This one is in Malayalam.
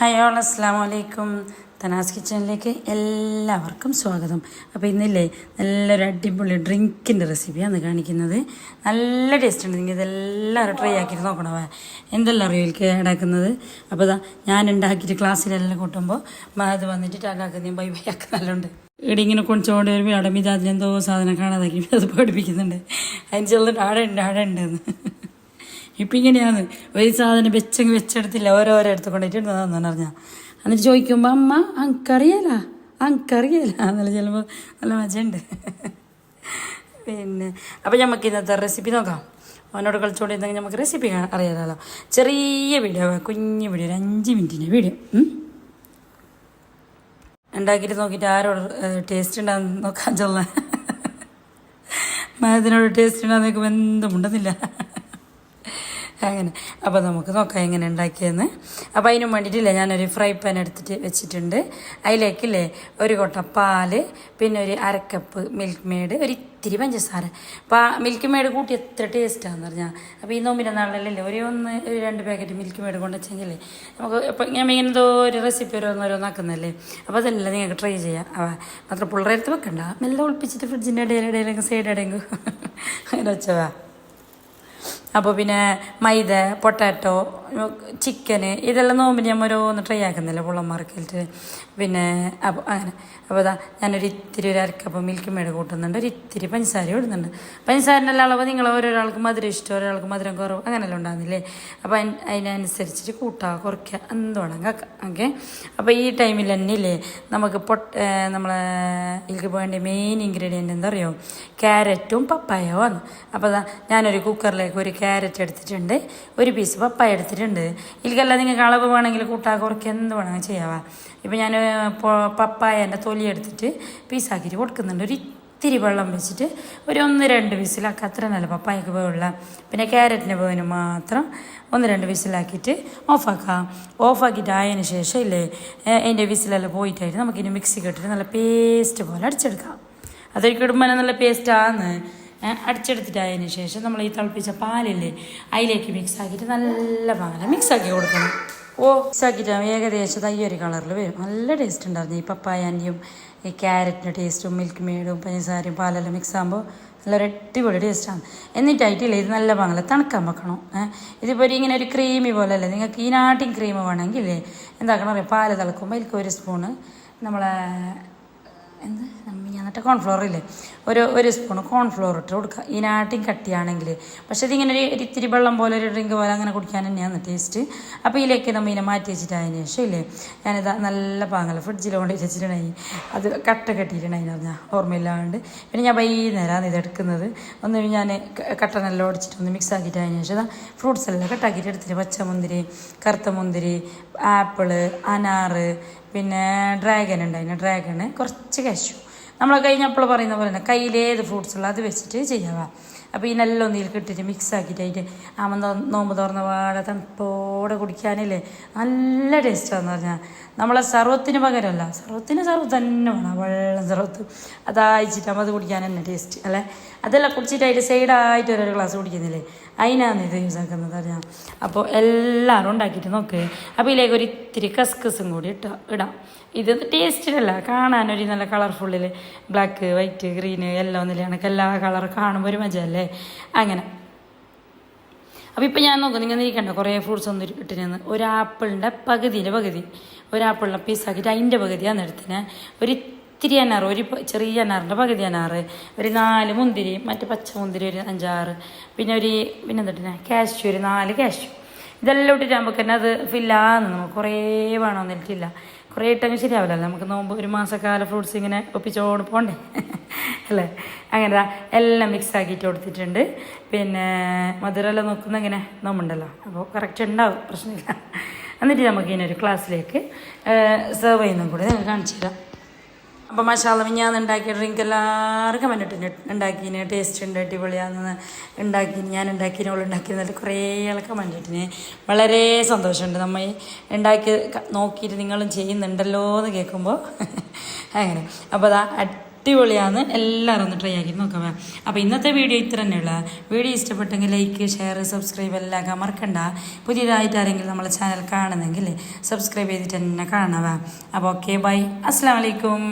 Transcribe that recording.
ഹായ് ഓൾ അസ്സാം വലൈക്കും തനാസ് കിച്ചണിലേക്ക് എല്ലാവർക്കും സ്വാഗതം. അപ്പോൾ ഇന്നില്ലേ നല്ലൊരു അടിപൊളി ഡ്രിങ്കിന്റെ റെസിപ്പിയാണ് കാണിക്കുന്നത്. നല്ല ടേസ്റ്റ് ഉണ്ട്. നിങ്ങൾ ഇതെല്ലാവരും ട്രൈ ആക്കിയിട്ട് നോക്കണവേ എന്തെല്ലാം അറിയോ എനിക്ക് ഉണ്ടാക്കുന്നത് അപ്പോൾ ഇതാ ഞാൻ ഉണ്ടാക്കിയിട്ട് ക്ലാസ്സിലെല്ലാം കൂട്ടുമ്പോൾ അത് വന്നിട്ട് ടാക്കാക്കുന്നതും ബൈ ബൈ ആക്കുന്നെല്ലാം ഇവിടെ ഇങ്ങനെ കൊണ്ടുപോണ്ട് വരുമ്പോൾ അടമിതാതിന് എന്തോ സാധനം കാണാതാക്കി അത് പഠിപ്പിക്കുന്നുണ്ട് അതിന് ചെറുതായിട്ട് ആടെ ഉണ്ട് ആടെ ഉണ്ടെന്ന്. ഇപ്പം ഇങ്ങനെയാണ്. ഒരു സാധനം വെച്ചെങ്കിൽ വെച്ചെടുത്തില്ല. ഓരോരോ എടുത്ത് കൊണ്ടിട്ട് തന്നു പറഞ്ഞാൽ എന്നിട്ട് ചോദിക്കുമ്പോൾ അമ്മ അങ്കറിയല അങ്കറിയല എന്നല്ല ചിലപ്പോൾ നല്ല മജയുണ്ട്. പിന്നെ അപ്പം നമുക്ക് ഇന്നത്തെ റെസിപ്പി നോക്കാം. അവനോട് കളിച്ചുകൊണ്ടിരുന്നെങ്കിൽ നമുക്ക് റെസിപ്പി അറിയാലോ. ചെറിയ വീഡിയോ കുഞ്ഞു വീഡിയോ ഒരു അഞ്ച് മിനിറ്റിന്റെ വീഡിയോ ഉണ്ടാക്കിയിട്ട് നോക്കിയിട്ട് ആരോട് ടേസ്റ്റ് ഉണ്ടാകുന്ന നോക്കാൻ ചൊല്ല മാതിനോട് ടേസ്റ്റ് ഉണ്ടാകുന്ന നോക്കുമ്പോൾ എന്തും ഉണ്ടെന്നില്ല. അങ്ങനെ. അപ്പോൾ നമുക്ക് നോക്കാം എങ്ങനെ ഉണ്ടാക്കിയെന്ന്. അപ്പോൾ അതിനും വേണ്ടിയിട്ടില്ലേ ഞാനൊരു ഫ്രൈ പാൻ എടുത്തിട്ട് വെച്ചിട്ടുണ്ട്. അതിലേക്കില്ലേ ഒരു കൊട്ട പാൽ പിന്നെ ഒരു അരക്കപ്പ് മിൽക്ക് മെയ്ഡ് ഒരു ഇത്തിരി പഞ്ചസാര. പാ മിൽക്ക് മെയ്ഡ് കൂട്ടി എത്ര ടേസ്റ്റാന്ന് പറഞ്ഞാൽ അപ്പോൾ ഈ നോമ്പിന്റെ നാളിലല്ലേ ഒരു ഒന്ന് ഒരു രണ്ട് പാക്കറ്റ് മിൽക്ക് മെയ്ഡ് കൊണ്ടുവച്ചെങ്കിലേ നമുക്ക് ഇപ്പം ഞാൻ ഇങ്ങനെ എന്തോ ഒരു റെസിപ്പി ഓരോന്നോരോന്നാക്കുന്നല്ലേ അപ്പോൾ അതല്ല നിങ്ങൾക്ക് ട്രൈ ചെയ്യാം. അവ മാത്രം പിള്ളേരത്ത് വെക്കണ്ട. മെല്ലെ ഒളിപ്പിച്ചിട്ട് ഫ്രിഡ്ജിന്റെ ഇടയിൽ ഇടയിലെങ്കിൽ സൈഡ് ഇടയെങ്കിൽ അങ്ങനെ വെച്ചവാ അപ്പോൾ പിന്നെ മൈദ പൊട്ടാറ്റോ ചിക്കന് ഇതെല്ലാം നോമ്പിന് ഞാൻ ഓരോന്ന് ട്രൈ ആക്കുന്നില്ല പുള്ളന്മാർക്കിട്ട് പിന്നെ അപ്പോൾ അങ്ങനെ. അപ്പോൾ അതാ ഞാനൊരു ഇത്തിരി ഒരു അരക്കപ്പ് മിൽക്ക് മേട് കൂട്ടുന്നുണ്ട്. ഒരു ഇത്തിരി പഞ്ചസാര ഇടുന്നുണ്ട്. പഞ്ചസാരന്റെ എല്ലാം അളവ് നിങ്ങൾ ഓരോരാൾക്ക് മധുരം ഇഷ്ടം ഒരാൾക്ക് മധുരം കുറവ് അങ്ങനെയല്ല ഉണ്ടാകുന്നില്ലേ അപ്പോൾ അതിന് അതിനനുസരിച്ചിട്ട് കൂട്ടുക കുറയ്ക്കുക എന്തുവേണം കാക്കാം ഓക്കെ അപ്പോൾ ഈ ടൈമിൽ തന്നെ ഇല്ലേ നമുക്ക് പൊട്ട നമ്മളെ ഇതിലേക്ക് വേണ്ട മെയിൻ ഇൻഗ്രീഡിയന്റ് എന്താ അറിയോ? ക്യാരറ്റും പപ്പായോ ആണ്. അപ്പോൾ ഞാനൊരു കുക്കറിലേക്ക് ഒരു ക്യാരറ്റ് എടുത്തിട്ടുണ്ട് ഒരു പീസ് പപ്പായ എടുത്തിട്ടുണ്ട്. ഇതിലേക്കല്ല നിങ്ങൾക്ക് അളവ് വേണമെങ്കിൽ കൂട്ടാ കുറയ്ക്ക് എന്ത് വേണമെങ്കിൽ ചെയ്യാവാ. ഇപ്പം ഞാൻ പപ്പായന്റെ തൊലി എടുത്തിട്ട് പീസാക്കിയിട്ട് കൊടുക്കുന്നുണ്ട്. ഒരു ഇത്തിരി വെള്ളം വെച്ചിട്ട് ഒരു ഒന്ന് രണ്ട് വിസിലാക്കുക അത്ര നല്ല പപ്പായക്ക് വേവുള്ള. പിന്നെ ക്യാരറ്റിന്റെ വേവിന് മാത്രം ഒന്ന് രണ്ട് വിസിലാക്കിയിട്ട് ഓഫാക്കാം. ഓഫാക്കിയിട്ട് ആയതിന് ശേഷം ഇല്ലേ അതിന്റെ വിസിലെല്ലാം പോയിട്ടായിട്ട് നമുക്കിനി മിക്സി കെട്ടിട്ട് നല്ല പേസ്റ്റ് പോലെ അടിച്ചെടുക്കാം. അതൊരു ഇടുമ്പോൾ നല്ല പേസ്റ്റാന്ന് അടിച്ചെടുത്തിട്ടായതിനു ശേഷം നമ്മൾ ഈ തിളപ്പിച്ച പാലില്ലേ അതിലേക്ക് മിക്സ് ആക്കിയിട്ട് നല്ല പാല മിക്സ് ആക്കി കൊടുക്കണം. ഓ മിക്സ് ആക്കിയിട്ട് ഏകദേശം ഈ ഒരു കളറിൽ വരും. നല്ല ടേസ്റ്റ് ഉണ്ടായിരുന്നു. ഈ പപ്പായന്റെയും ഈ ക്യാരറ്റിന്റെ ടേസ്റ്റും മിൽക്ക് മെയ്ഡും പഞ്ചസാരയും പാലെല്ലാം മിക്സ് ആകുമ്പോൾ നല്ലൊരു അടിപൊളി ടേസ്റ്റാണ് എന്നിട്ടായിട്ടില്ല ഇത് നല്ല പാങ്ങല തണുക്കാൻ വെക്കണം. ഇതിപ്പോൾ ഒരു ഇങ്ങനെ ഒരു ക്രീമി പോലെ അല്ലേ നിങ്ങൾക്ക് ഈ നാട്ടിൻ ക്രീം വേണമെങ്കിൽ എന്താക്കണം അറിയാം? പാൽ തിളക്കുമ്പോൾ അതിൽക്ക് ഒരു സ്പൂണ് നമ്മളെ എന്ത്? ഞാൻ കോൺഫ്ലോർ ഇല്ലേ? ഒരു ഒരു സ്പൂൺ കോൺഫ്ലോർ ഇട്ട് കൊടുക്കുക. ഈ നാട്ടിൻ കട്ടിയാണെങ്കിൽ പക്ഷേ ഇതിങ്ങനെ ഒരു ഇത്തിരി വെള്ളം പോലെ ഒരു ഡ്രിങ്ക് പോലെ അങ്ങനെ കുടിക്കാൻ തന്നെയാണ് ടേസ്റ്റ് അപ്പോൾ ഇതിലേക്ക് നമ്മൾ ഇതിനെ മാറ്റി വെച്ചിട്ട് അതിന് ശേഷം ഇല്ലേ? ഞാനിത് നല്ല പാങ്ങല ഫ്രിഡ്ജിൽ കൊണ്ട് വെച്ചിട്ടുണ്ടായി അത് കട്ട കെട്ടിയിട്ടുണ്ടായി പറഞ്ഞാൽ ഓർമ്മയില്ലാണ്ട്. പിന്നെ ഞാൻ വൈകുന്നേരമാണ് ഇത് എടുക്കുന്നത്. ഒന്ന് ഞാൻ കട്ടനെല്ലാം ഓടിച്ചിട്ട് ഒന്ന് മിക്സ് ആക്കിയിട്ട് അതിന് ശേഷം ഫ്രൂട്ട്സ് എല്ലാം കട്ടാക്കിയിട്ട് എടുത്തിട്ട് പച്ചമുന്തിരി കറുത്ത മുന്തിരി ആപ്പിൾ അനാറ് പിന്നെ ഡ്രാഗൺ ഉണ്ടായിരുന്നു ഡ്രാഗണ് കുറച്ച് കാശു നമ്മൾ കഴിഞ്ഞപ്പോൾ പറയുന്ന പോലെ തന്നെ കയ്യിലേത് ഫ്രൂട്ട്സ് ഉള്ളത് അത് വെച്ചിട്ട് ചെയ്യാവാ അപ്പോൾ ഈ നല്ല ഒന്നിൽ കിട്ടിയിട്ട് മിക്സ് ആക്കിയിട്ട് അതിന്റെ ആമ നോമ്പ് തുറന്ന പാടെ തണുപ്പോടെ കുടിക്കാനല്ലേ? നല്ല ടേസ്റ്റാന്ന് പറഞ്ഞാൽ നമ്മളെ സർവത്തിന് പകരമല്ല സർവത്തിന് സർവത്ത് തന്നെ വേണം വെള്ളം സർവത്ത്. അതായിച്ചിട്ടാകുമ്പോൾ അത് കുടിക്കാൻ തന്നെ ടേസ്റ്റ് അല്ലേ? അതെല്ലാം കുടിച്ചിട്ട് അതിന്റെ സൈഡായിട്ട് ഒരു ഗ്ലാസ് കുടിക്കുന്നില്ലേ? അതിനാണ് ഇത് യൂസ് ആക്കുന്നത് അറിയാം. അപ്പോൾ എല്ലാവരും ഉണ്ടാക്കിയിട്ട് നോക്ക്. അപ്പോൾ ഇതിലേക്ക് ഒരു ഇത്തിരി കസ്കസും കൂടി ഇട്ടാം ഇടാം. ഇത് ടേസ്റ്റിലല്ല കാണാനൊരു നല്ല കളർഫുള്ളിൽ ബ്ലാക്ക് വൈറ്റ് ഗ്രീന് എല്ലാം ഒന്നില്ല കണക്ക് എല്ലാ കളർ കാണുമ്പോൾ ഒരു മജയല്ലേ അങ്ങനെ. അപ്പോൾ ഇപ്പം ഞാൻ നോക്കുന്നു നിങ്ങൾ ഇരിക്കണ്ട? കുറേ ഫ്രൂട്ട്സ് ഒന്നും ഇട്ടിരുന്ന് ഒരു ആപ്പിളിന്റെ പകുതിന്റെ പകുതി. ഒരു ആപ്പിളിന്റെ പീസാക്കിയിട്ട് അതിന്റെ പകുതിയാണ് എടുത്തിന്. ഒരു ഇത്തിരി അനാറ് ഒരു ചെറിയ അനാറിന്റെ പകുതി അനാറ്. ഒരു നാല് മുന്തിരി മറ്റേ പച്ച മുന്തിരി ഒരു അഞ്ചാറ്. പിന്നെ ഒരു പിന്നെ എന്തിട്ടാ കാഷ്യൂ ഒരു നാല് കാഷ്യൂ ഇതെല്ലാം ഇട്ടിട്ട് നമുക്ക് തന്നെ അത് ഫില്ലാന്ന് നമുക്ക് കുറേ വേണമെന്നിട്ടില്ല കുറേ ഇട്ടങ്ങ് ശരിയാവില്ലല്ലോ നമുക്ക് നോമ്പ് ഒരു മാസക്കാല ഫ്രൂട്ട്സ് ഇങ്ങനെ ഒപ്പിച്ചോട് പോണ്ടേ? അല്ലേ? അങ്ങനെ എല്ലാം മിക്സ് ആക്കിയിട്ട് കൊടുത്തിട്ടുണ്ട്. പിന്നെ മധുരമെല്ലാം നോക്കുന്ന ഇങ്ങനെ നോമ്പുണ്ടല്ലോ. അപ്പോൾ കറക്റ്റ് ഉണ്ടാവും. പ്രശ്നമില്ല. എന്നിട്ട് നമുക്ക് ഇനി ഒരു ക്ലാസ്സിലേക്ക് സെർവ് ചെയ്യുന്നതും കൂടി കാണിച്ചു തരാം അപ്പോൾ മസാല ഞാൻ ഉണ്ടാക്കിയ ഡ്രിങ്ക് എല്ലാവർക്കും കമന്റിട്ട് ഉണ്ടാക്കിന്. ടേസ്റ്റ് ഉണ്ട് അടിപൊളിയാണെന്ന് ഉണ്ടാക്കി ഞാൻ ഉണ്ടാക്കിന് അവൾ ഉണ്ടാക്കിയെന്നിട്ട് കുറേ ആൾക്ക് കമന്റിട്ടിന് വളരെ സന്തോഷമുണ്ട്. നമ്മൾ ഉണ്ടാക്കി നോക്കിയിട്ട് നിങ്ങളും ചെയ്യുന്നുണ്ടല്ലോ എന്ന് കേൾക്കുമ്പോൾ അങ്ങനെ. അപ്പോൾ അതാ അടിപൊളിയാന്ന് എല്ലാവരും ഒന്ന് ട്രൈ ആക്കി നോക്കാം അപ്പോൾ ഇന്നത്തെ വീഡിയോ ഇത്ര തന്നെയുള്ള. വീഡിയോ ഇഷ്ടപ്പെട്ടെങ്കിൽ ലൈക്ക് ഷെയർ സബ്സ്ക്രൈബ് എല്ലാം മറക്കണ്ട. പുതിയതായിട്ട് ആരെങ്കിലും നമ്മളെ ചാനൽ കാണുന്നെങ്കിൽ സബ്സ്ക്രൈബ് ചെയ്തിട്ട് തന്നെ കാണാം അപ്പോൾ ഓക്കെ ബൈ അസ്സാം വലൈക്കും